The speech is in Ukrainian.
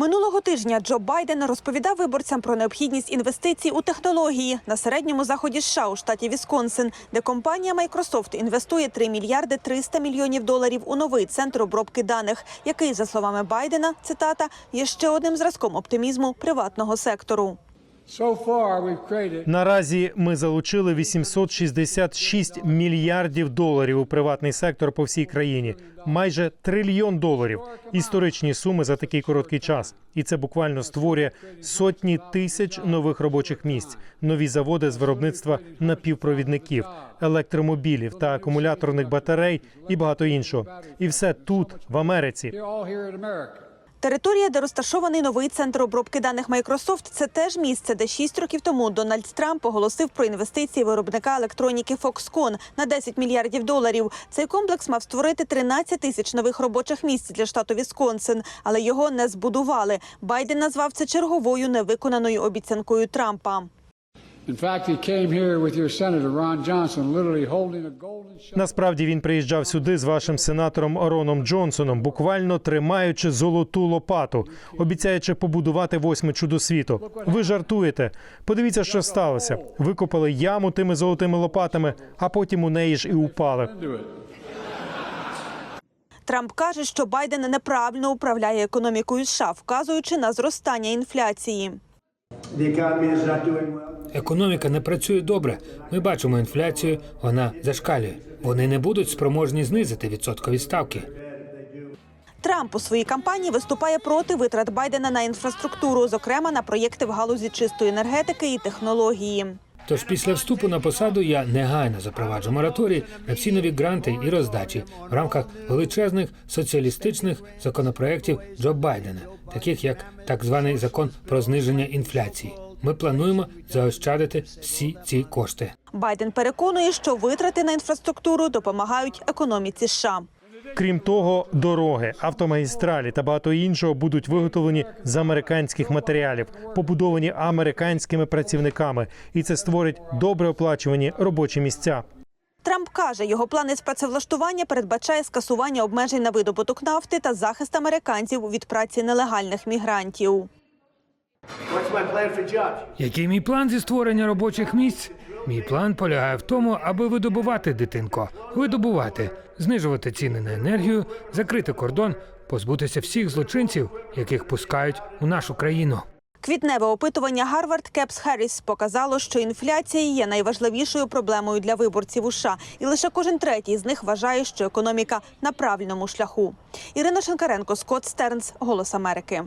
Минулого тижня Джо Байден розповідав виборцям про необхідність інвестицій у технології на середньому заході США у штаті Вісконсин, де компанія Microsoft інвестує 3 мільярди 300 мільйонів доларів у новий центр обробки даних, який, за словами Байдена, цитата, є ще одним зразком оптимізму приватного сектору. Наразі ми залучили 866 мільярдів доларів у приватний сектор по всій країні. Майже трильйон доларів. Історичні суми за такий короткий час. І це буквально створює сотні тисяч нових робочих місць, нові заводи з виробництва напівпровідників, електромобілів та акумуляторних батарей і багато іншого. І все тут, в Америці. Територія, де розташований новий центр обробки даних Microsoft, це теж місце, де 6 років тому Дональд Трамп оголосив про інвестиції виробника електроніки Foxconn на 10 мільярдів доларів. Цей комплекс мав створити 13 тисяч нових робочих місць для штату Вісконсин, але його не збудували. Байден назвав це черговою невиконаною обіцянкою Трампа. Насправді він приїжджав сюди з вашим сенатором Роном Джонсоном, буквально тримаючи золоту лопату, обіцяючи побудувати восьме чудо світу. Ви жартуєте? Подивіться, що сталося. Викопали яму тими золотими лопатами, а потім у неї ж і упали. Трамп каже, що Байден неправильно управляє економікою США, вказуючи на зростання інфляції. Економіка не працює добре. Ми бачимо інфляцію, вона зашкалює. Вони не будуть спроможні знизити відсоткові ставки. Трамп у своїй кампанії виступає проти витрат Байдена на інфраструктуру, зокрема на проєкти в галузі чистої енергетики і технології. Тож після вступу на посаду я негайно запроваджу мораторій на всі нові гранти і роздачі в рамках величезних соціалістичних законопроєктів Джо Байдена, таких як так званий закон про зниження інфляції. Ми плануємо заощадити всі ці кошти. Байден переконує, що витрати на інфраструктуру допомагають економіці США. Крім того, дороги, автомагістралі та багато іншого будуть виготовлені з американських матеріалів, побудовані американськими працівниками, і це створить добре оплачувані робочі місця. Трамп каже, його плани з працевлаштування передбачає скасування обмежень на видобуток нафти та захист американців від праці нелегальних мігрантів. Який мій план зі створення робочих місць? Мій план полягає в тому, аби видобувати дитинко, видобувати, знижувати ціни на енергію, закрити кордон, позбутися всіх злочинців, яких пускають у нашу країну. Квітневе опитування Harvard Caps Harris показало, що інфляція є найважливішою проблемою для виборців у США, і лише кожен третій з них вважає, що економіка на правильному шляху. Ірина Шенкаренко, Скотт Стернс, Голос Америки.